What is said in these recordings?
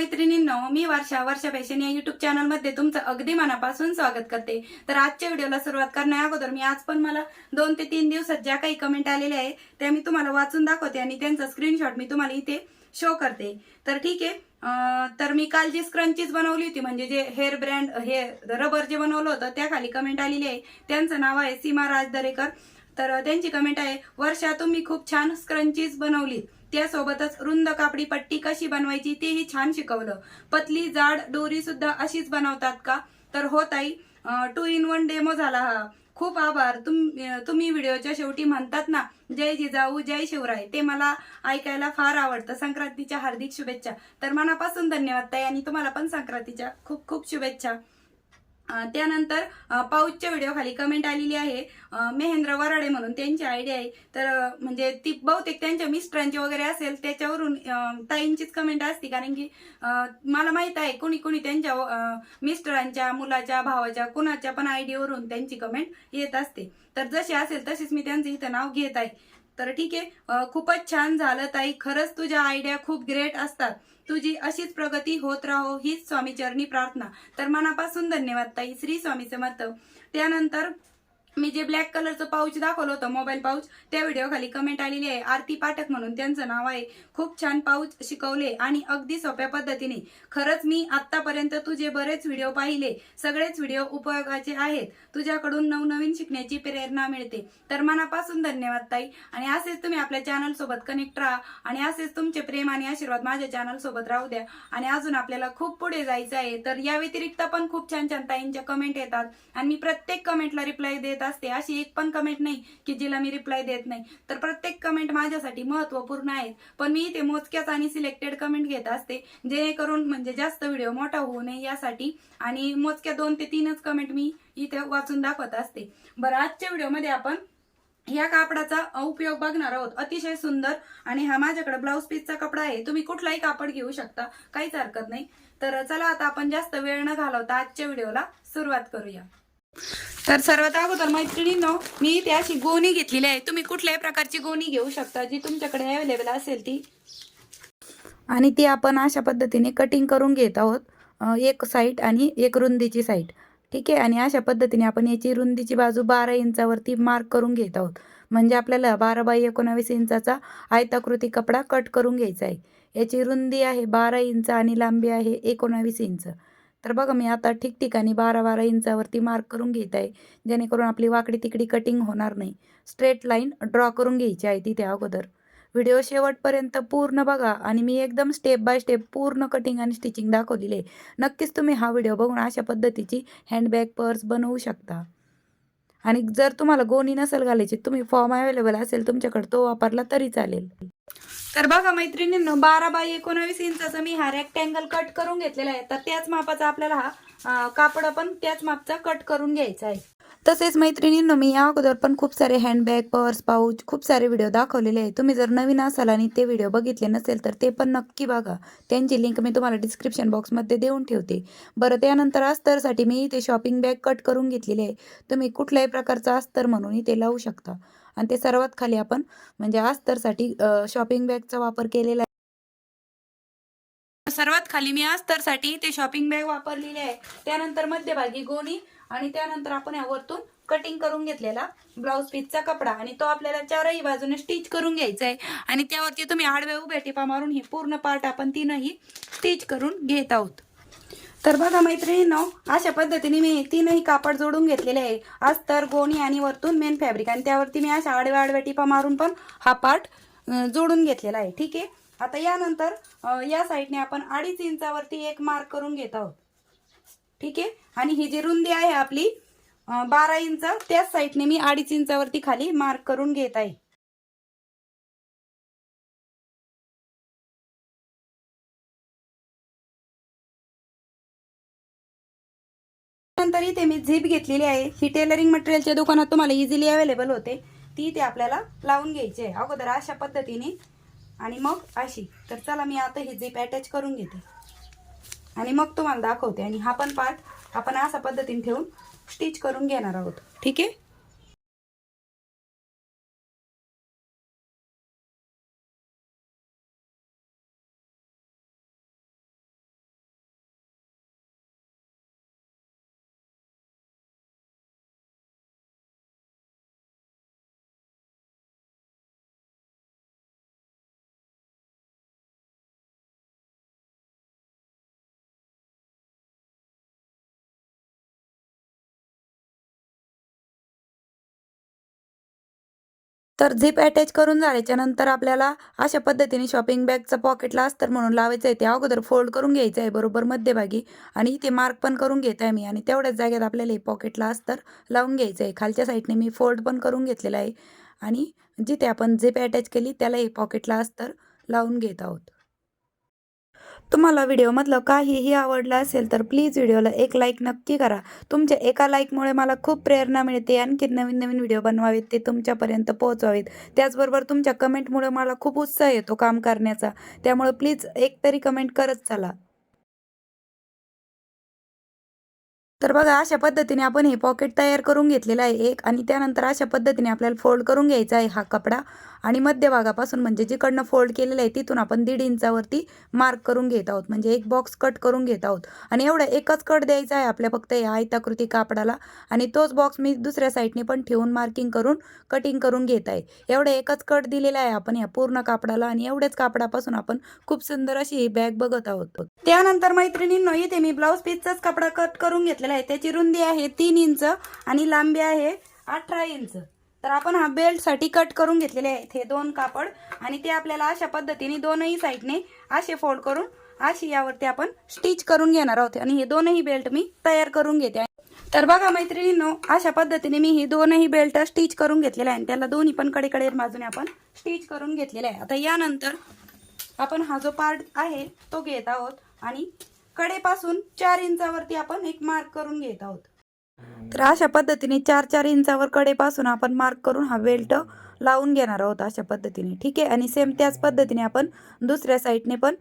मैत्रिणींनो मी वर्षा वर्षा फॅशन या युट्यूब चॅनलमध्ये तुमचं अगदी मनापासून स्वागत करते. तर आजच्या व्हिडिओला सुरुवात करण्या अगोदर मी आज पण मला दोन ते तीन दिवसात ज्या काही कमेंट आलेल्या आहे त्या मी तुम्हाला वाचून दाखवते आणि त्यांचा स्क्रीनशॉट मी तुम्हाला इथे शो करते. तर ठीक आहे तर मी काल जी स्क्रंचीज बनवली होती म्हणजे जे हेअर ब्रँड हे रबर जे बनवलं होतं त्या खाली कमेंट आलेली आहे. त्यांचं नाव आहे सीमा राजदरेकर. तर त्यांची कमेंट आहे वर्षा तुम्ही खूप छान स्क्रंचीज बनवली त्यासोबतच रुंद कापडी पट्टी कशी बनवायची तेही छान शिकवलं. पतली जाड दोरी सुद्धा अशीच बनवतात का? तर हो ताई टू इन वन डेमो झाला हा. खूप आभार. तुम तुम्ही व्हिडिओच्या शेवटी म्हणतात ना जय जिजाऊ जय शिवराय. ते मला ऐकायला फार आवडतं. संक्रांतीच्या हार्दिक शुभेच्छा. तर मनापासून धन्यवाद ताई आणि तुम्हाला पण संक्रांतीच्या खूप खूप शुभेच्छा. त्यानंतर पाऊचच्या व्हिडिओ खाली कमेंट आलेली आहे. महेंद्र वराडे म्हणून त्यांची आयडिया आहे. तर म्हणजे ती बहुतेक त्यांच्या मिस्टरांची वगैरे असेल त्याच्यावरून ताईंचीच कमेंट असते. कारण की मला माहीत आहे कुणी कुणी त्यांच्या मिस्टरांच्या मुलाच्या भावाच्या कुणाच्या पण आयडियावरून त्यांची कमेंट येत असते. तर जशी असेल तशीच मी त्यांचं इथं नाव घेत आहे. तर ठीक आहे. खूपच छान झालं ताई. खरंच तुझ्या आयडिया खूप ग्रेट असतात. तुझी अशीच प्रगती होत राहो हीच स्वामी चरणी प्रार्थना. तर मनापासून धन्यवाद ताई. श्री स्वामी समर्थ. त्यानंतर मी जे ब्लॅक कलरचं पाऊच दाखवलं होतं मोबाईल पाऊच त्या व्हिडिओ खाली कमेंट आलेली आहे. आरती पाठक म्हणून त्यांचं नाव आहे. खूप छान पाऊच शिकवले आणि अगदी सोप्या पद्धतीने. खरंच मी आतापर्यंत तुझे बरेच व्हिडिओ पाहिले. सगळेच व्हिडिओ उपयोगाचे आहेत. तुझ्याकडून नवनवीन शिकण्याची प्रेरणा मिळते. तर मनापासून धन्यवाद ताई. आणि असेच तुम्ही आपल्या चॅनल सोबत कनेक्ट राहा. आणि असेच तुमचे प्रेम आणि आशीर्वाद माझ्या चॅनल सोबत राहू द्या. आणि अजून आपल्याला खूप पुढे जायचं आहे. तर या व्यतिरिक्त पण खूप छान छान ताईंच्या कमेंट येतात. आणि मी प्रत्येक कमेंटला रिप्लाय देत असते अशी एक पण कमेंट नाही की जिला मी रिप्लाय देत नाही. तर प्रत्येक कमेंट माझ्यासाठी महत्त्वपूर्ण आहेत. पण मी इथे मोजक्याच आणि सिलेक्टेड कमेंट घेत असते जेणेकरून म्हणजे जास्त व्हिडिओ मोठा होऊ नये यासाठी. आणि मोजक्या दोन ते तीनच कमेंट मी इथे वाचून दाखवत असते. बरं आजच्या व्हिडिओमध्ये आपण या कापडाचा उपयोग बघणार आहोत. अतिशय सुंदर आणि हा माझ्याकडे ब्लाऊज पीसचा कपडा आहे. तुम्ही कुठलाही कापड घेऊ शकता काहीच हरकत नाही. तर चला आता आपण जास्त वेळ न घालवता आजच्या व्हिडिओला सुरुवात करूया. तर सर्वात अगोदर मैत्रिणींनो मी इथे अशी गोणी घेतलेली आहे. तुम्ही कुठल्याही प्रकारची गोणी घेऊ शकता जी तुमच्याकडे अवेलेबल असेल ती. आणि ती आपण अशा पद्धतीने कटिंग करून घेत आहोत. एक साईड आणि एक रुंदीची साईड ठीक आहे? आणि अशा पद्धतीने आपण याची रुंदीची बाजू बारा इंचावरती मार्क करून घेत आहोत. म्हणजे आपल्याला बारा बाय एकोणावीस इंचाचा आयताकृती कपडा कट करून घ्यायचा आहे. याची रुंदी आहे बारा इंच आणि लांबी आहे एकोणावीस इंच. तर बघा मी आता ठिकठिकाणी बारा बारा इंचावरती मार्क करून घेत आहे. जेणेकरून आपली वाकडी तिकडी कटिंग होणार नाही. स्ट्रेट लाईन ड्रॉ करून घ्यायची आहे तिथे अगोदर. व्हिडिओ शेवटपर्यंत पूर्ण बघा आणि मी एकदम स्टेप बाय स्टेप पूर्ण कटिंग आणि स्टिचिंग दाखवलेली आहे. नक्कीच तुम्ही हा व्हिडिओ बघून अशा पद्धतीची हँडबॅग पर्स बनवू शकता. आणि जर तुम्हाला गोणी नसेल घालायची तुम्ही फॉर्म अवेलेबल असेल तुमच्याकडे तो वापरला तरी चालेल. तर बघा मैत्रिणींनो बारा बाय एकोणावीस इंचाचा मी हा रेक्टँगल कट करून घेतलेला आहे. तर त्याच मापाचा आपल्याला हा कापड पण त्याच मापचा कट करून घ्यायचा आहे. तसेच मैत्रिणींनो मी या अगोदर पण खूप सारे हँडबॅग पर्स पाऊच खूप सारे व्हिडिओ दाखवलेले आहे. तुम्ही जर नवीन असाल आणि ते व्हिडिओ बघितले नसेल तर ते पण नक्की बघा. त्यांची लिंक मी तुम्हाला डिस्क्रिप्शन बॉक्समध्ये देऊन ठेवते. बरं त्यानंतर अस्तरसाठी मी इथे शॉपिंग बॅग कट करून घेतलेली आहे. तुम्ही कुठल्याही प्रकारचा अस्तर म्हणून इथे लावू शकता. आणि ते सर्वात खाली आपण म्हणजे अस्तरसाठी शॉपिंग बॅगचा वापर केलेला आहे. सर्वात खाली मी अस्तरसाठी ते शॉपिंग बॅग वापरलेली आहे. त्यानंतर मध्यभागी गोणी आणि त्यानंतर आपण यावरतून कटिंग करून घेतलेला ब्लाऊज पीसचा कपडा आणि तो आपल्याला चारही बाजूने स्टिच करून घ्यायचा आहे. आणि त्यावरती तुम्ही आडव्या उभ्या टिपा मारून ही पूर्ण पार्ट आपण तीनही स्टिच करून घेत आहोत. तर बघा मैत्रिणींनो अशा पद्धतीने मी तीनही कापड जोडून घेतलेले आहे. अस्तर गोणी आणि वरतून मेन फॅब्रिक आणि त्यावरती मी अशा आडव्या आडव्या टिपा मारून पण हा पार्ट जोडून घेतलेला आहे. ठीक आहे? आता यानंतर या साईडने आपण अडीच इंचावरती एक मार्क करून घेत आहोत. ठीक आहे? आणि ही जी रुंदी आहे आपली बारा इंच त्याच साईडने मी अडीच इंचावरती खाली मार्क करून घेत आहे. नंतर इथे मी झीप घेतलेली आहे. ही टेलरिंग मटेरियलच्या दुकानात तुम्हाला इझिली अवेलेबल होते. ती इथे आपल्याला लावून घ्यायची आहे. अगोदर अशा पद्धतीने आणि मग अशी. तर चला मी आता ही झीप अटॅच करून घेते. आणि मग तुम्हाला दाखवते. आणि हा पण पार्ट आपण अशा पद्धतीने ठेवून स्टिच करून घेणार आहोत. ठीक आहे? तर झिप अटॅच करून झाल्याच्यानंतर आपल्याला अशा पद्धतीने शॉपिंग बॅगचं पॉकेटला अस्तर म्हणून लावायचं आहे. ते अगोदर फोल्ड करून घ्यायचं आहे बरोबर मध्यभागी. आणि इथे मार्क पण करून घेत आहे मी आणि तेवढ्याच जागेत आपल्याला हे पॉकेटला अस्तर लावून घ्यायचं आहे. खालच्या साईडने मी फोल्ड पण करून घेतलेलं आहे. आणि जिथे आपण झिप अटॅच केली त्याला हे पॉकेटला अस्तर लावून घेत आहोत. तुम्हाला व्हिडिओमधलं काहीही आवडलं असेल तर प्लीज व्हिडिओला एक लाईक नक्की करा. तुमच्या एका लाईकमुळे मला खूप प्रेरणा मिळते आणखी नवीन नवीन व्हिडिओ बनवावेत ते तुमच्यापर्यंत पोहोचवावेत. त्याचबरोबर तुमच्या कमेंटमुळे मला खूप उत्साह येतो काम करण्याचा. त्यामुळे प्लीज एक तरी कमेंट करत चला. तर बघा अशा पद्धतीने आपण हे पॉकेट तयार करून घेतलेलं आहे एक आणि त्यानंतर अशा पद्धतीने आपल्याला फोल्ड करून घ्यायचा आहे हा कपडा. आणि मध्यभागापासून म्हणजे जिकडनं फोल्ड केलेलं आहे तिथून आपण दीड इंचावरती मार्क करून घेत आहोत. म्हणजे एक बॉक्स कट करून घेत आहोत. आणि एवढा एकच कट द्यायचा आहे आपल्या फक्त या आयताकृती कापडाला. आणि तोच बॉक्स मी दुसऱ्या साईडने पण ठेवून मार्किंग करून कटिंग करून घेत आहे. एवढा एकच कट दिलेला आहे आपण या पूर्ण कापडाला आणि एवढ्याच कापडापासून आपण खूप सुंदर अशी ही बॅग बघत आहोत. त्यानंतर मैत्रिणींनो इथे मी ब्लाऊज पीसचाच कपडा कट करून घेतलेला आहे. त्याची रुंदी आहे तीन इंच आणि लांबी आहे अठरा इंच. तर आपण हा बेल्टसाठी कट करून घेतलेले आहेत हे दोन कापड. आणि ते आपल्याला अशा पद्धतीने दोनही साईडने असे फोल्ड करून अशी यावरती आपण स्टिच करून घेणार आहोत. आणि हे दोनही बेल्ट मी तयार करून घेते. तर बघा मैत्रिणींनो अशा पद्धतीने मी ही दोनही बेल्ट स्टिच करून घेतलेले आहे आणि त्याला दोन्ही पण कडेकडे बाजूने आपण स्टिच करून घेतलेले आहे. आता यानंतर आपण हा जो पार्ट आहे तो घेत आहोत. आणि कडेपासून चार इंचावरती आपण एक मार्क करून घेत आहोत. तर अशा पद्धतीने चार चार इंचावर कडेपासून आपण मार्क करून हा बेल्ट लावून घेणार आहोत अशा पद्धतीने. ठीक आहे? आणि सेम त्याच पद्धतीने आपण दुसऱ्या साईडने पण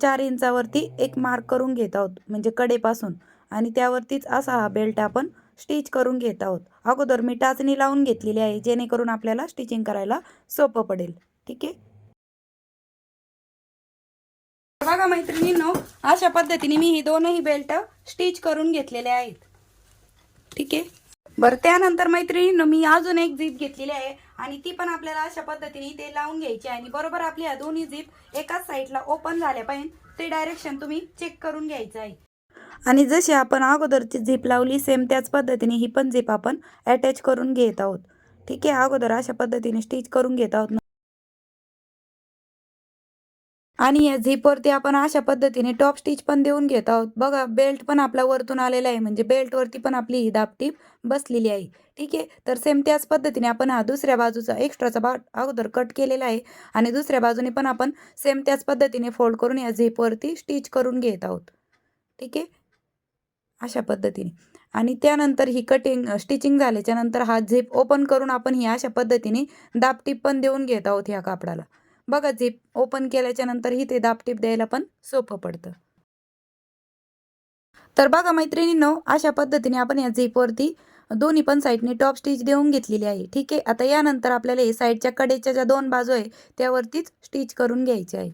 चार इंचावरती एक मार्क करून घेत आहोत म्हणजे कडेपासून. आणि त्यावरतीच असा हा बेल्ट आपण स्टिच करून घेत आहोत. अगोदर मी टाचणी लावून घेतलेली आहे जेणेकरून आपल्याला स्टिचिंग करायला सोपं पडेल. ठीक आहे? बघा मैत्रिणींनो अशा पद्धतीने मी ही दोनही बेल्ट स्टिच करून घेतलेले आहेत. ठीक आहे? बरं त्यानंतर मैत्रिणींनो मी अजून एक झीप घेतलेली आहे आणि ती पण आपल्याला अशा पद्धतीने ते लावून घ्यायची आहे. आणि बरोबर आपल्या दोन्ही झीप एकाच साईडला ओपन झाल्या पाहिजे. ते डायरेक्शन तुम्ही चेक करून घ्यायचं आहे. आणि जशी आपण अगोदरची झीप लावली सेम त्याच पद्धतीने ही पण झीप आपण अटॅच करून घेत आहोत. ठीक आहे? अगोदर अशा पद्धतीने स्टिच करून घेत आहोत. आणि या झिपवरती आपण अशा पद्धतीने टॉप स्टिच पण देऊन घेत आहोत. बघा बेल्ट पण आपला वरतून आलेला आहे. म्हणजे बेल्टवरती पण आपली ही दापटीप बसलेली आहे. ठीक आहे? तर सेम त्याच पद्धतीने आपण हा दुसऱ्या बाजूचा एक्स्ट्राचा बा अगोदर कट केलेला आहे. आणि दुसऱ्या बाजूने पण आपण सेम त्याच पद्धतीने फोल्ड करून या झिपवरती स्टिच करून घेत आहोत. ठीक आहे? अशा पद्धतीने. आणि त्यानंतर ही कटिंग स्टिचिंग झाल्याच्यानंतर हा झिप ओपन करून आपण ही अशा पद्धतीने दापटीप पण देऊन घेत आहोत ह्या कापडाला. बघा झिप ओपन केल्याच्या नंतरही ते दापटीप द्यायला पण सोपं पडतं. तर बघा मैत्रिणींनो अशा पद्धतीने आपण या झिपवरती दोन्ही पण साईडने टॉप स्टिच देऊन घेतलेली आहे. ठीक आहे? आता यानंतर आपल्याला हे साईडच्या कडेच्या ज्या दोन बाजू आहे त्यावरतीच स्टिच करून घ्यायची आहे.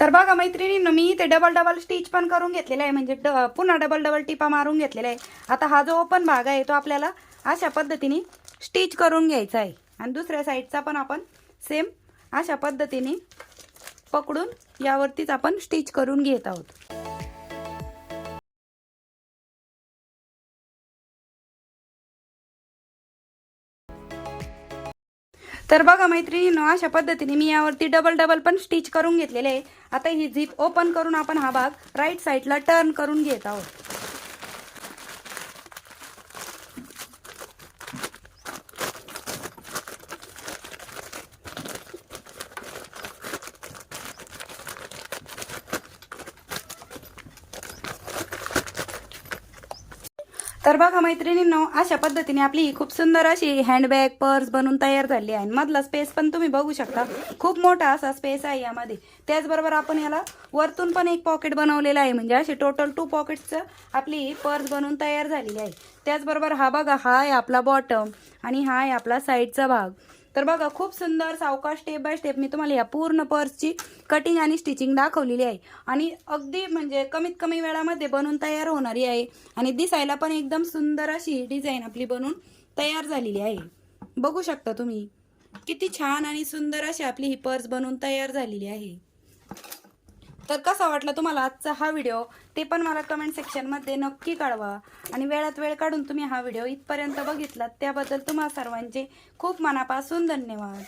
तर बघा मैत्रिणींनो मी इथे डबल डबल स्टिच पण करून घेतलेला आहे. म्हणजे ड- पुन्हा डबल डबल टिपा मारून घेतलेला आहे. आता हा जो ओपन भाग आहे तो आपल्याला अशा पद्धतीने स्टिच करून घ्यायचा आहे. आणि दुसऱ्या साईडचा पण आपण सेम अशा पद्धतीने पकडून यावरतीच आपण स्टिच करून घेत आहोत. तर बघा मैत्रिणींनो अशा पद्धतीने मी यावरती डबल डबल पण स्टिच करून घेतलेले आहे. आता ही झिप ओपन करून आपण हा भाग राईट साईडला टर्न करून घेत आहोत. तर बघा मैत्रिणींनो अशा पद्धतीने आपली खूप सुंदर अशी हँडबॅग पर्स बनून तयार झाली आहे. मधला स्पेस पण तुम्ही बघू शकता. खूप मोठा असा स्पेस आहे यामध्ये. त्याचबरोबर आपण याला वरतून पण एक पॉकेट बनवलेलं आहे. म्हणजे अशी टोटल टू पॉकेट्सचं आपली पर्स बनवून तयार झालेली आहे. त्याचबरोबर हा बघा हा आहे आपला बॉटम आणि हा आहे आपला साईडचा भाग. तर बघा खूप सुंदर सावकाश स्टेप बाय स्टेप मी तुम्हाला या पूर्ण पर्सची कटिंग आणि स्टिचिंग दाखवलेली आहे. आणि अगदी म्हणजे कमीत कमी वेळामध्ये बनवून तयार होणारी आहे. आणि दिसायला पण एकदम सुंदर अशी डिझाईन आपली बनवून तयार झालेली आहे. बघू शकता तुम्ही किती छान आणि सुंदर अशी आपली ही पर्स बनवून तयार झालेली आहे. तर कसा वाटला तुम्हाला आजचा हा व्हिडिओ ते पण मला कमेंट सेक्शनमध्ये नक्की कळवा. आणि वेळात वेळ काढून तुम्ही हा व्हिडिओ इथपर्यंत बघितलात त्याबद्दल तुम्हा सर्वांचे खूप मनापासून धन्यवाद.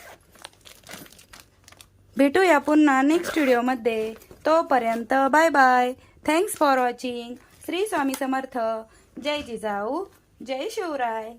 भेटूया पुन्हा नेक्स्ट व्हिडिओमध्ये तोपर्यंत bye bye thanks for watching Shri Swami Samarth. जय जिजाऊ. जय शिवराय.